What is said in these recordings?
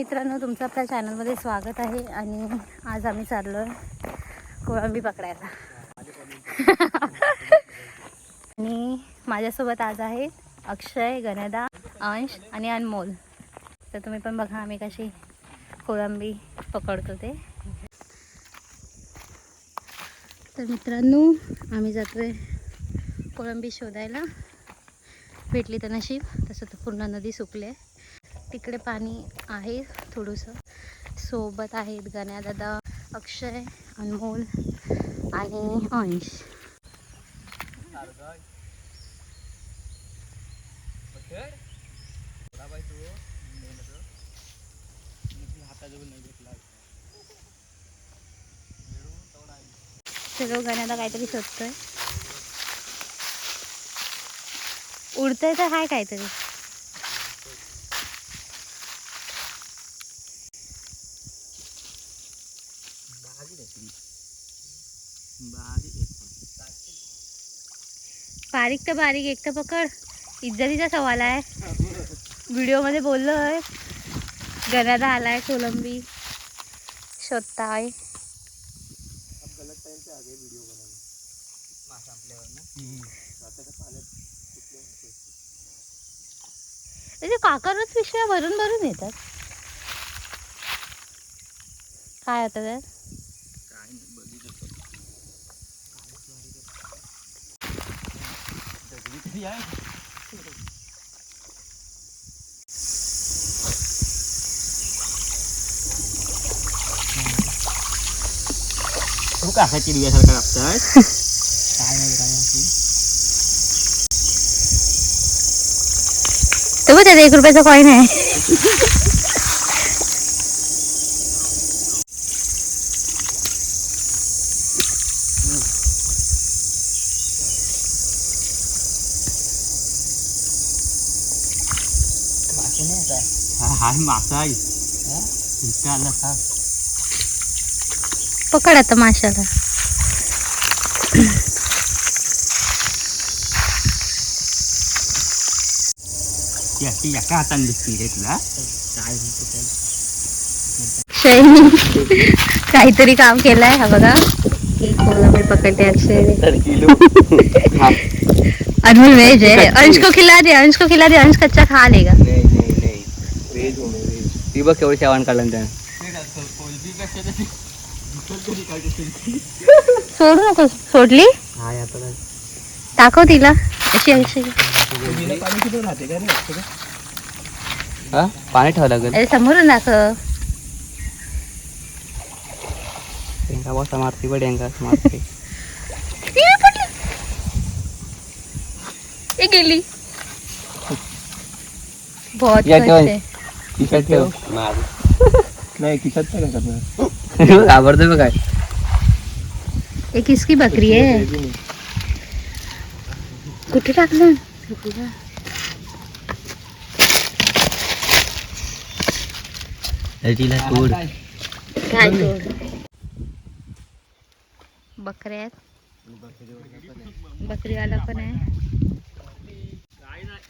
मित्रांनो तुमचं आपल्या चॅनलमध्ये स्वागत आहे आणि आज आम्ही चाललो आहे कोळंबी पकडायला. आणि माझ्यासोबत आज आहे अक्षय गणदा अंश आणि अनमोल. तर तुम्ही पण बघा आम्ही कशी कोळंबी पकडतो ते. तर मित्रांनो आम्ही जातोय कोळंबी शोधायला. भेटली तर नशीब तसं तर पूर्ण नदी सुकली आहे. तिकडे पाणी आहे थोडंसं. सोबत आहेत गण्या दादा अक्षय अनमोल आणि अंश. सगळं गण्याला काहीतरी शोधतोय. उडतंय तर हाय काहीतरी. बारीक तर बारीक एक तर पकड. इज्जतीचा सवाल आहे. व्हिडिओमध्ये बोललो आहे गरादा आलाय कोलंबी. शोधताय त्याचे म्हणजे काकारच पिशव्या भरून भरून येतात. काय होतं त्यात तू का असा चिडव्यासारखा लागतोय? काय नाही काय तो बघ त्यात एक रुपयाचा कॉईन आहे. हा? हा पकड आता माशाला याची एका हाताने दिसती रे तुला काय शैनी काहीतरी काम केलंय हा बघा एक कोलंबी पकडते अक्षय अनमोल वेज है। अंश को खिला दे अंश को खिला दे अंश कच्चा खा लेगा। ती बघ केवढं शेवण काढलं त्यानं. सोडू नको सोडली? हा दाखव तिला. अशी अशी. हा? पाणी ठेवावं लागेल. अरे समोरून दाखव. बसा मारती बघ डेंगा मारते. गेली. बहुत या ठेव. खुश खिशात नाही करणार घाबरतोय बघ काय. ये किसकी बकरी है कुठे टाकलं? तिला तोड. काय बकऱ्या आहेत. बकरीवाला पण आहे.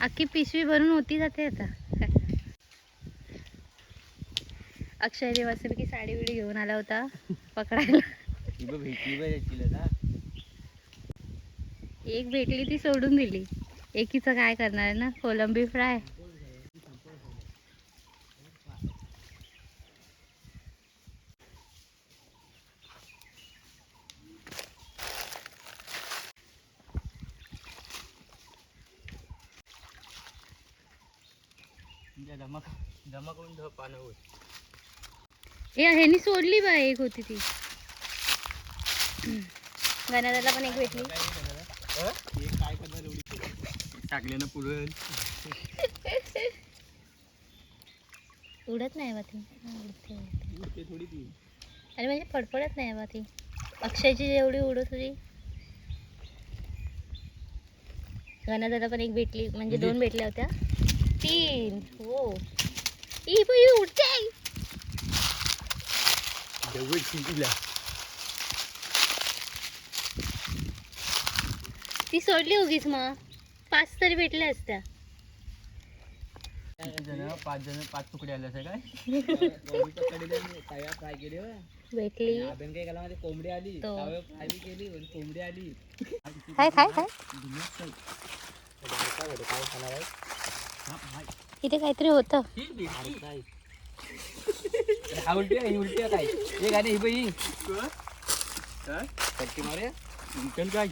अख्खी पिशवी भरून होती जाते आता. अक्षय देवासपैकी साडी बिडी घेऊन आला होता पकडायला. एक भेटली ती सोडून दिली. एकीचं काय करणार ना? कोलंबी फ्राय. करून ठेव पानं होत ए ह्यानी सोडली बा एक होती ती. गणादाला पण एक भेटली. एवढी टाकल्यानं पुरण. उडत नाही बा ती. उडते, उडते. उडते अरे म्हणजे फडफडत नाही बा ती. अक्षयची जेवढी उडत होती. गणादाला पण एक भेटली म्हणजे दोन भेटल्या होत्या. तीन. हो. ई बाई, उडते जवळ तिला ती सोडली उगीच मग. पाच तरी भेटल्या असत्या. पाच जण पाच तुकडे आले असे काय? फ्राय केली भेटली. आपण काय केला कोंबडी आली. तो. फ्राय केली कोंबडी आली. काय काय काय इथे काहीतरी होतं. हा ही उलटी आहे काय? हे गाणे ही बाई. कट्टी मारे. चल काय?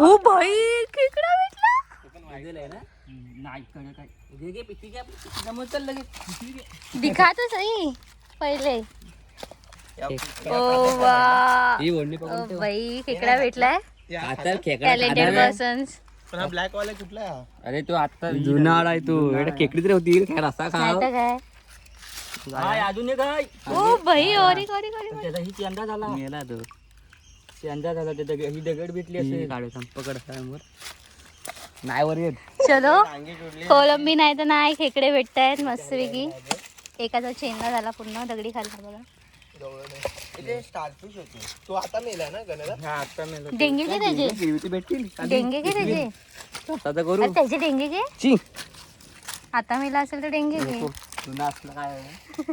ओ भाई खेकडा भेटला? नाही कडे काय? घे घे पिशवी घे आपली पिशवी जमवत चल लगेच. पिशवी घे. दिखा तो सही पहिले ओ वा. ही ओढणी ओ बाई खेकडा भेटलाय? आता. खेकडा टॅलेंटेड पर्सन्स पण हा ब्लॅक वाला कुठला आहे हा? अरे तो आता जुना आलाय तू. एवढा खेकडी तरी होती. काय रस्ता नाही तर काय? काय अजून एक ओ भाई ओरी ओरी ओरी त्याचा ही चंदा झाला मेला तो. चंदा झाला ते दगड ही दगड भेटली असे काढू थांब पकड समोर नाही वर येत. चलो. कोलंबी नाही तर नाही खेकडे भेटतायत मस्तपैकी. एकाचा चेंडा झाला पूर्ण दगडी खाल्ला बघा. तो आता मेला ना गणेला? हा आता मेला डेंगे घे त्याचे. भेटतील. डेंगे घे त्याचे. आता तर करू. अरे त्याचे डेंगे घे. ची आता मेला असेल तर डेंगे घे. जुना असलं काय आहे?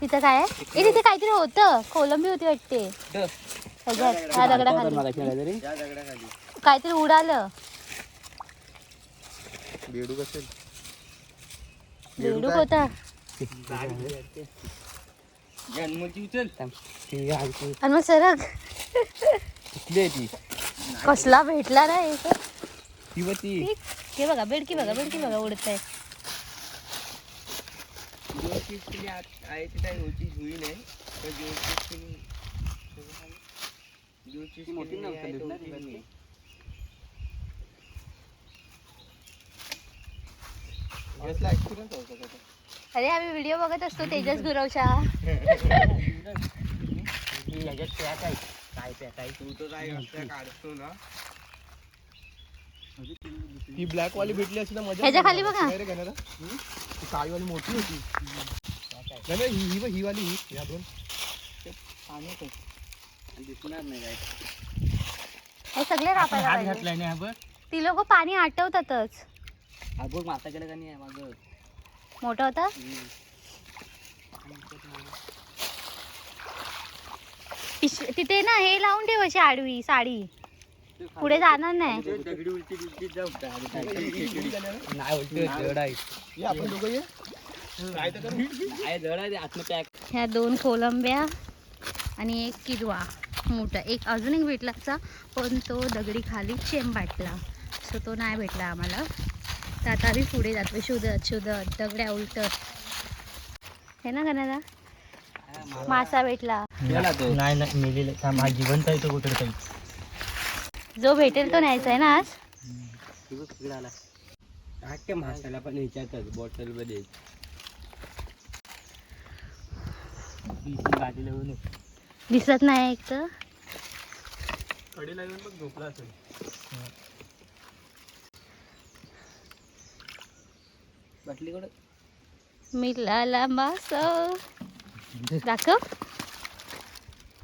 तिथं काय आहे? ए तिथे काहीतरी होतं. कोलंबी होती वाटते. ह्याच्यात ह्या दगडाखाली. काहीतरी उडालं. बेडूक असेल बेडूक होता. आणि मग सरक. कसला भेटला ना एक हे बघा बेडकी बघा बेडकी बघा उडत आहे नाही तर जोरचीच केली जोरचीच ती मोठी केलेली नव्हती आहे, ना दोन ती तीन वरती? मी. यशला experience होता त्याचा. अरे आम्ही व्हिडिओ बघत असतो तेजस ना ती ब्लॅक वाली भेटली असती ना मजा ह्याच्या खाली बघा. रे गण्याला ती काळी वाली मोठी होती. ही ही बघ, ही वाली ही. या दोन. दिसणार नाही काय? हे सगळे पाहिजे. हा बघ. ती लोक पाणी आटवतातच. हा बघ मासा का नाही आहे मोठा होता? पिश- तिथे ना हे लावून ठेव अशी आडवी साडी. पुढे जाणार नाही. दगडी उलटी जाऊ नाही उलटी जड आहे आपण दोघं ये काय तर करू आहे जड आहे आतनं पॅक ह्या दोन कोलंब्या आणि एक किरवा. मोठा. एक अजून एक भेटलाचा पण तो दगडी खाली चेंबाटला सो तो नाही भेटला आम्हाला. तर आता आम्ही पुढे जातो शोधत शोधत दगड्या उलटत. हे ना गणाला मासा भेटला. नाही नाही मेलेलं. थांब हा जिवंत आहे तो कुठे काही जो भेटेल तो न्यायचा आहे ना आज? मासाला पण ह्याच्यातच बॉटलमध्ये दिसत नाही एक तर. कडीला येऊन बघ झोपला असेल. बाटली कडं मिळाला मासा. दाखव.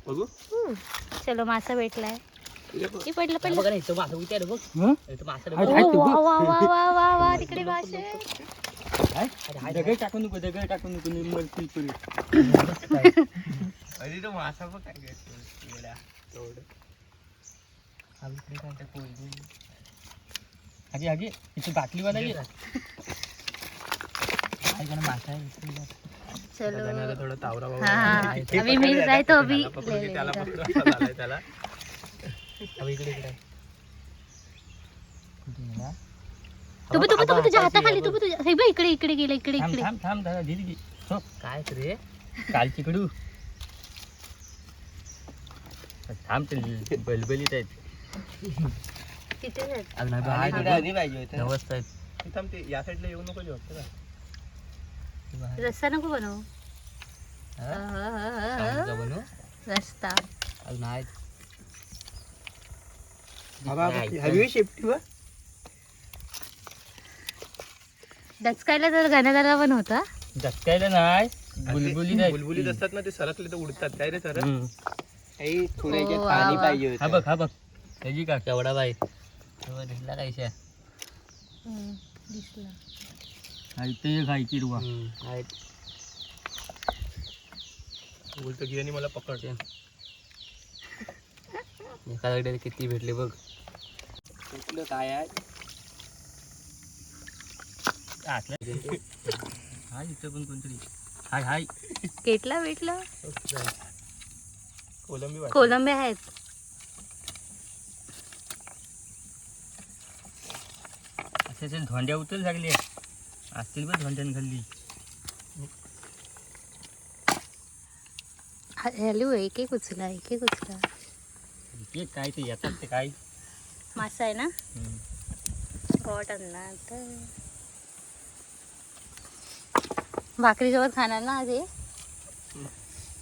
बघू. चलो मासा भेटलाय. पडलं पडलं. मासा बघ. मासा वा वा वा वा वा वा तिकडे मासे. दगड टाकून नको दगड टाकून नको निर्मल फुलपुरी अरे तो मासा बघ काय करतो येडा. आगे आगे. इथे बाटलीवाला ये. काय करणार मासा आहे इथे. चलो. गण्याला थोडं तावरा हाँ हाँ. अभी है तो अभी. ले त्याला पकडून झालंय त्याला. इकडे इकडे. तू तू तू तुझ्या हाताखाली तू तुझ्या हे बघ इकडे इकडे गेलं इकडे थांब इकडे. थांब थांब दादा धीरे घे हो. काय रे? कालची कडू थांब ते बलबलीत आहेत. तिथे आहेत. नाही बा- आधी पाहिजे होते? आहेत. थांब ते या साईडला येऊ नको जेवतो ना रस्ता नको बनवू. हा? बनवू? रस्ता हवा शेपटी वा डचकायला तर गाण्याला पण होता. झटकायला नाही बुलबुली नाही. असतात ना ते सरकले तर उडतात. काय रे सर हम्म. थोडं याच्यात ओ, पाणी. पाहिजे हा बघ हा बघ. त्याची का केवढा बाई. दिसला दिसला. हा इथे एक आहे किरवा. बोलतो गिराणी मला पकड एखाद्याकडे किती भेटले बघ. कुठलं काय आहे? आतलं हाय इथं पण कोणतरी. हाय हाय. केटला भेटला? कोलंबी वाटते. कोलंबे आहेत. असे धोंड्या उतर लागले. असतील पण धोंड्यान खाल्ली हॅलो एक एक उचला एक एक उचला ते काय ते येतात ते काय? मासा आहे ना? हम्म. स्पॉट आणणार तर. भाकरीसोबत खाणार ना आधी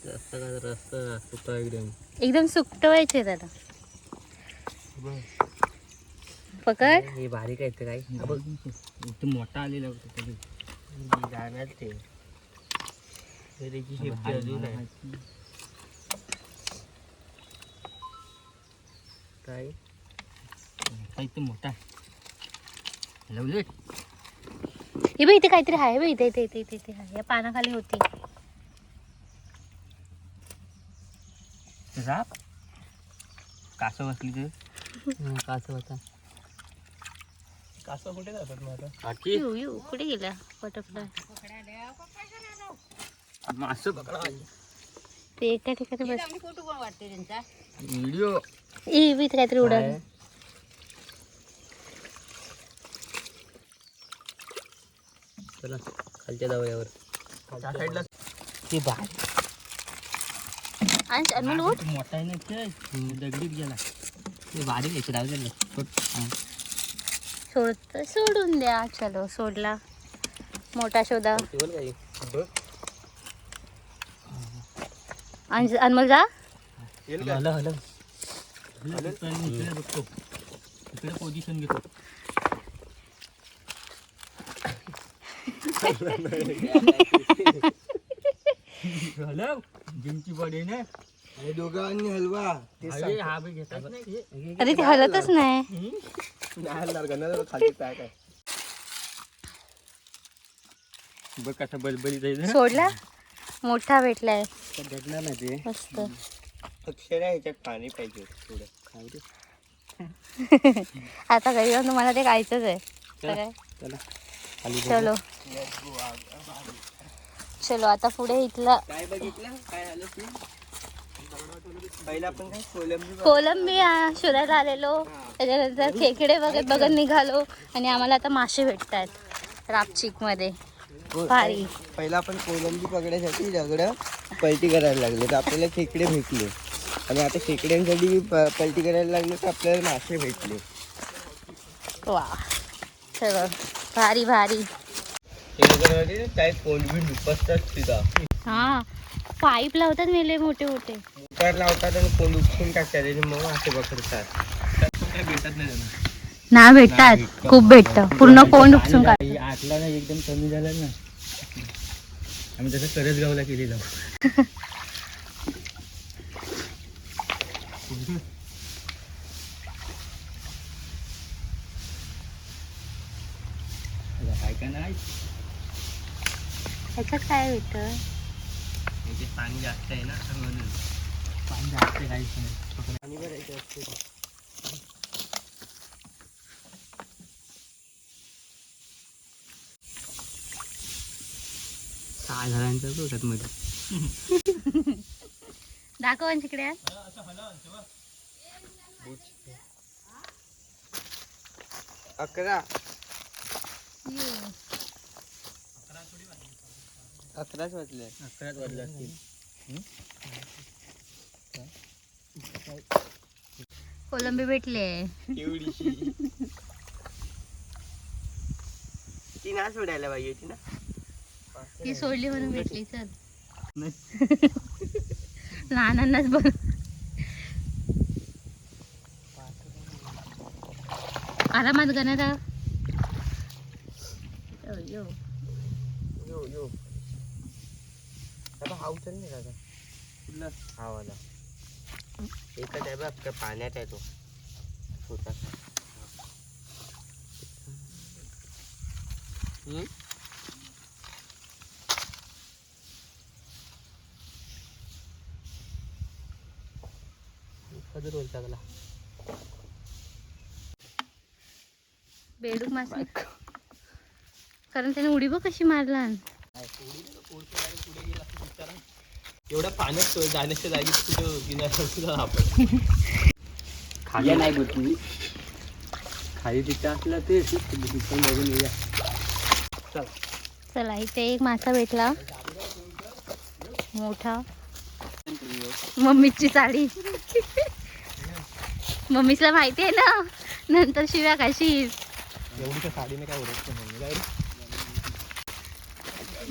रस्ता का रस्ता सुका एकदम. एकदम सुकटवायचे त्याला पकड. हे बारीक आहे ते काय? हा बघ. एकदम मोठा आलेला होता तरी. जाणार ते. त्याची शेपटी अजून आहे. काय? एकदम मोठा लवलेट हे बघ इथे काहीतरी आहे बघ इथे इथे इथे इथे इथे आहे. या पानाखाली होती. राप. कासव बसली तर. कासव होता. कासव कुठे जातात मग आता? यू यू कुठे गेला? बटरफ्लाय मासं पकडा ते एका ठिकाणी बस व्हिडिओ ए बघ काहीतरी उडल चला खालच्या दवऱ्यावर त्या साईडला. ते बाय आणि अनमोल मोठा आहे ना ते दगडीत गेला. ते बारीक यायचे राहू दे सोड तर सोडून द्या चलो सोडला. मोठा शोधा. आणि अनमोल जा पोझिशन घेतो. जिमची बॉडी ना. दोघांनी हलवा. हा अरे ते हलतच नाही. नाही हलणार गणना खाली काय काय बघ कसा बलबली जाईल सोडला? मोठा भेटलाय. भेटणार नाही ते. मस्त. अक्षर ह्याच्यात पाणी पाहिजे थोडं. खाऊ दे. आता घरी जाऊन तुम्हाला ते खायचंच आहे? चला खाली चलो. चलो आता पुढे इथलं काय बघितलं? काय आलं तू? कोलंबी शोधायला आलेलो. त्याच्यानंतर खेकडे बघत बघत निघालो. आणि आम्हाला आता मासे भेटत आहेत रापचिकमध्ये भारी पहिला आपण कोलंबी पकडायसाठी दगड पलटी करायला लागले तर आपल्याला खेकडे भेटले. आणि आता खेकड्यांसाठी पलटी करायला लागले तर आपल्याला मासे भेटले. वा. भारी भारी. काय कोलंबी तिथं. हा. पाईप लावतात मेले मोठे मोठे. लावतात आणि कोण उपसून टाकतात आणि मग मासे पकडतात. काय भेटत नाही त्यांना ना भेटतात खूप भेटत. पूर्ण कोण उपसून काढ आटला ना एकदम कमी झाला ना. आम्ही तसं करत गावला केलेलं. ह्याच्यात काय भेटत? म्हणजे पाणी जास्त आहे ना म्हणून पाणी जास्त काहीच नाही पाणी. भरायचं असते. काय झाल्यानंतर बघत मध्ये. दाखव तिकडे. अकरा. अकराच वाजले. अकराच वाजले असतील. कोलंबी भेटले. एवढीशी. ती ना सोडायला पाहिजे होती ना. ती सोडली म्हणून भेटली चल. लहानांनाच बघ आरामात गणरा यो. यो यो. आता हा उचल नाही दादा. कुठला हा वाला. एकच आहे बघ त्या पाण्यात आहे तो. छोटासा? खजूर बेडूक मासे कारण त्याने उडी बघ कशी मारला. एवढ्या पाण्यात तो जाण्याच्या जागी कुठं गिनार सुद्धा आपण. खाली. नाही बघ तुम्ही. खाली तिथं असलं ते तिथून बघून येऊया. चला. इथे एक मासा भेटला. मोठा. मम्मीची साडी. मम्मीला माहिती आहे ना? नंतर शिव्या एवढीच्या साडीने काय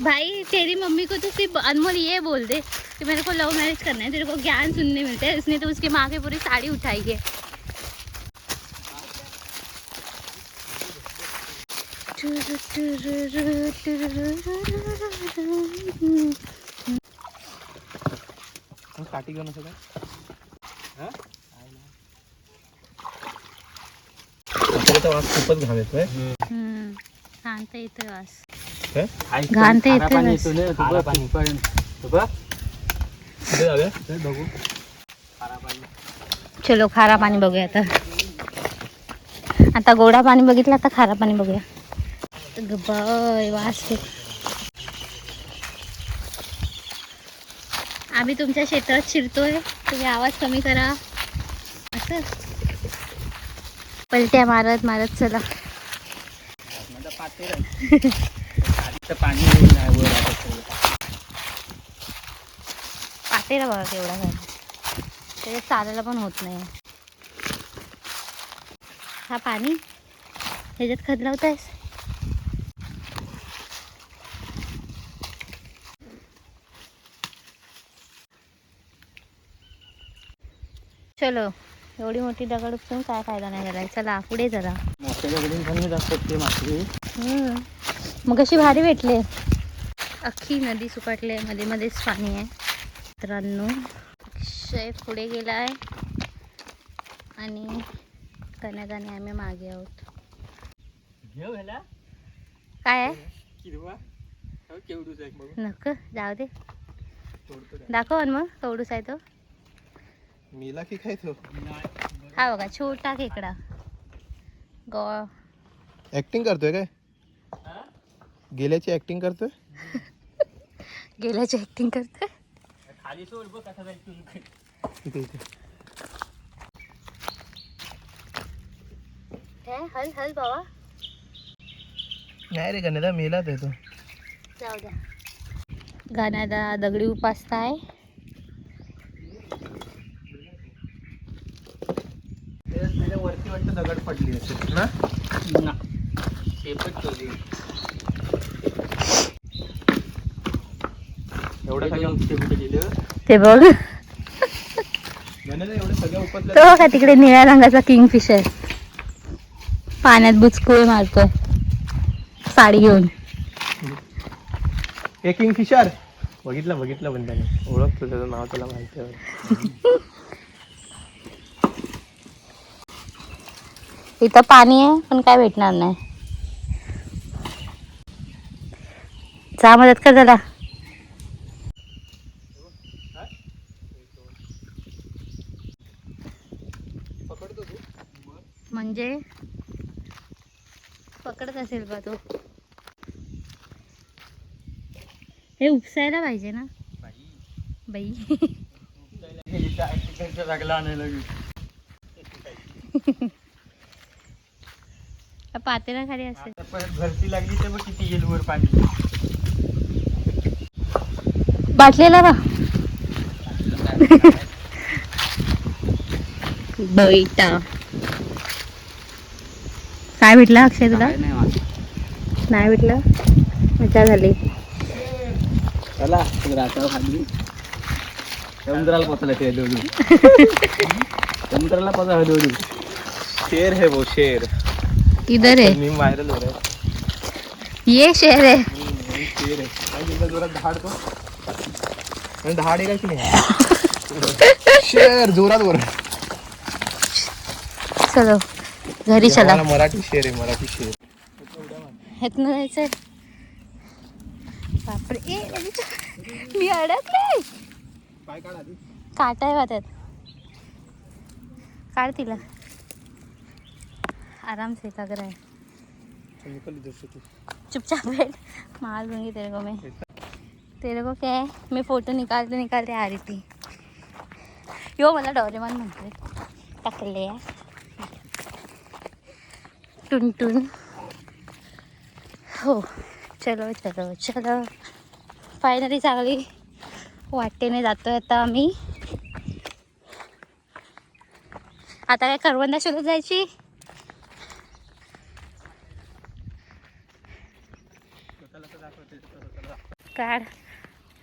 भाई तेरी मम्मी को तो अनमोल ये बोल दे. कि मेरे को लव मैरिज करना है तेरे को ज्ञान सुनने मिलता है। उसने तो उसके माँ की पूरी साड़ी उठाई है। काठी घेऊन वास खूपच घाम येतोय घाण तर येतोय वास घाण खारा येतोय चल खारा पाणी. बघूया आता. आता गोडा पाणी बघितलं आता खारा पाणी बघूया. बाय वास येत. आम्ही तुमच्या क्षेत्रात शिरतोय. तुम्ही आवाज कमी करा. असं. पलट्या मारत मारत चला. पाणी पातेला बघा केवढा झाला. त्याच्यात चालायला पण होत नाही. हा पाणी? ह्याच्यात खत लावतायस? चलो एवढी मोठी दगड उचलून काय फायदा नाही झाला. चला पुढे जरा. मग कशी भारी भेटले? अख्खी नदी सुकटले मध्ये मध्येच पाणी आहे. मित्रांनो अक्षय पुढे गेला आहे. आणि कन्यात आणि आम्ही मागे आहोत. काय आहे? हो, केवढूच आहे बघू. नक जाऊ दे. दाखव ना मग केवढूच आहे तो. मेला की काय तो? हा बघा छोटा खेकडा. गो. ऍक्टिंग करतोय काय? गेल्याची ऍक्टिंग करतोय? गेल्याची ऍक्टिंग करते खाली सोड बघ कसा जाईल तू. इथे इथे. हल हल बाबा. नाही रे गणेदा मेलाच आहे तो. जाऊ द्या. गाण्याला दगडी उपासता आहे. वरती वाटतं दगड पडली असेल ना? ना. शेपच एवढं एवढं सगळं कुठे कुठे गेलं? ते बघ. एवढं सगळं तो का तिकडे निळ्या रंगाचा किंगफिशर पाण्यात बुचकुळे मारतोय. साडी घेऊन. एक किंग फिशर बघितलं बघितलं पण त्याने. ओळखतो त्याचं नाव त्याला माहिती आहे. इथं पाणी आहे पण काय भेटणार नाही. जा मदत कर जरा पकडतो तू म्हणजे पकडत असेल बा तो. हे उपसायला पाहिजे ना? बाई. पातेला खाली परत भरती लागली तर मग किती येईल वर पाणी? बाटलेला बा. बैटा काय भेटलं अक्षय तुला? काय नाही भेटलं? मजा झाली. चला समुद्राला पोचला ते समुद्राला शेर है वो शेर. इधर आहे. मी व्हायरल हो रहा है ये शेर आहे. शेर आहे. जोरात तो. आणि दहाड आहे की नाही? शेर जोरात वर. चलो. घरी चला. मराठी शेर आहे मराठी शेर. ह्यातनं जायचंय बापरे. ए मी अडकले. काय काढ आधी. काटा आहे बा त्यात. काढ तिला. आराम से है से तू. चुपचाप बैठ. मार दूंगी तेरे को मैं. तेरे को क्या है? मैं फोटो निकालते निकालते आ रही थी. यो मला डोरेमॉन म्हणते टाकले टुनटुन हो चलो चलो चलो. फायनली चांगली वाटेने जातोय आता आम्ही. आता काय करवंदा शोधत जायची? काढ.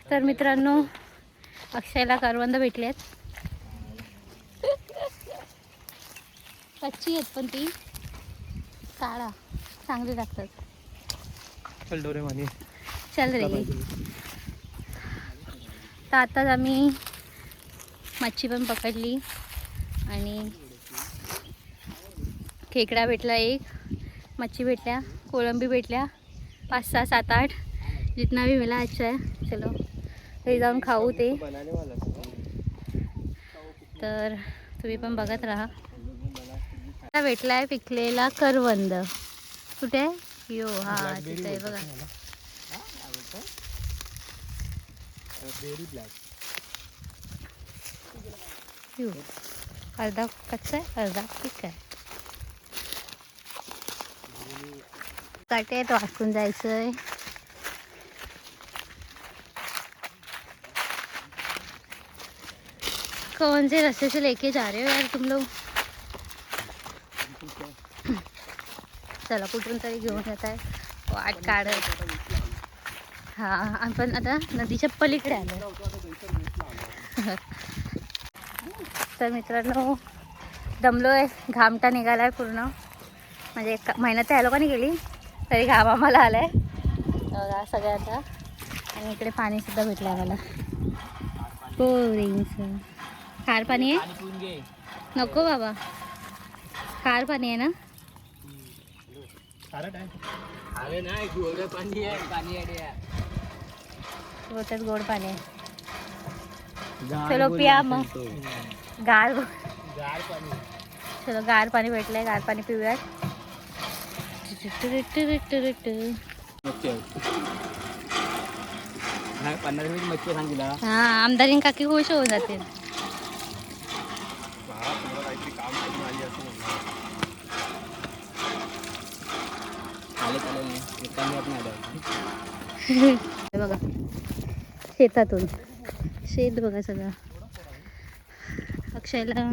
तर मित्रांनो अक्षयला करवंद भेटलेत. कच्ची आहेत पण ती. काढा. चांगली लागतात. चल डोरे मानी चल रे. तर आताच आम्ही मच्छी पण पकडली. आणि खेकडा भेटला एक मच्छी भेटल्या कोळंबी भेटल्या पाच सहा सात आठ. जितना भी मिला अच्छा है. चलो. घरी जाऊन खाऊ ते. तर तुम्ही पण बघत राहा. भेटलाय पिकलेला करवंद. कुठे? आहे यो हा तिथे आहे बघा. व्हेरी ब्लॅक यो अर्धा कच्चा आहे अर्धा पिक आहे. काटे तो वाटून जायचंय. कौन से रास्ते से लेके जा रहे हो यार तुम लोग? चला कुठून तरी घेऊन येत आहे. वाट काढत. हा आपण आता नदीच्या पलीकडे आलो. तर मित्रांनो दमलोय. घामटा निघालाय पूर्ण. म्हणजे एक महिन्यात त्या लोकांनी गेली तरी घाम आम्हाला आलाय. बघा सगळ्यांचा. आणि इकडे पाणीसुद्धा भेटलं आम्हाला. बोरिंगचं खार पाणी आहे? नको बाबा. खार पाणी आहे ना? खारट आहे अरे नाही गोड पाणी आहे पाणी आहे रोजच गोड पाणी आहे. चलो पिया मग. गार गार पाणी. चलो गार पाणी भेटलंय गार पाणी पिऊयात. मच्छी पन्नास सांगितला. हा आमदारीन काकी खुश होऊन जातील. बघा. शेतातून. शेत बघा सगळं. अक्षयला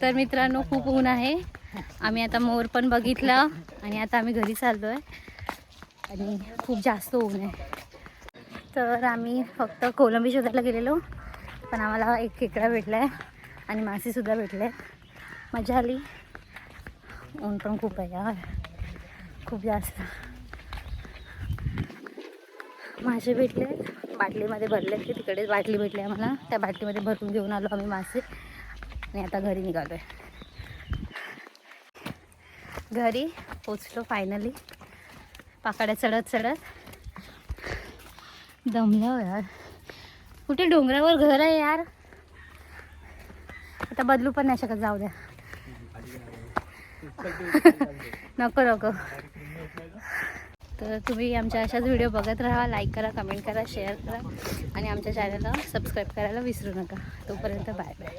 तर मित्रांनो खूप ऊन आहे. आम्ही आता मोर पण बघितला आणि आता आम्ही घरी चाललोय. आणि खूप जास्त ऊन आहे. तर आम्ही फक्त कोलंबी शोधायला गेलेलो. पण आम्हाला एक खेकडा भेटला आहे आणि मासेसुद्धा भेटले. मजा आली. ऊन पण खूप आहे यार. खूप जास्त. मासे भेटले. बाटलीमध्ये भरले की तिकडेच बाटली भेटली आम्हाला. त्या बाटलीमध्ये भरून घेऊन आलो आम्ही मासे. आणि आता घरी निघालो आहे घरी पोचलो फायनली पाकड्या चढत चढत. दमलो यार. कुठे डोंगरावर घर आहे यार? आता बदलू पण नाही शकत जाऊ द्या. नको नको. तर तुम्ही आमच्या अशाच व्हिडिओ बघत राहा लाईक करा कमेंट करा शेअर करा आणि आमच्या चॅनलला सबस्क्राईब करायला विसरू नका. तोपर्यंत बाय बाय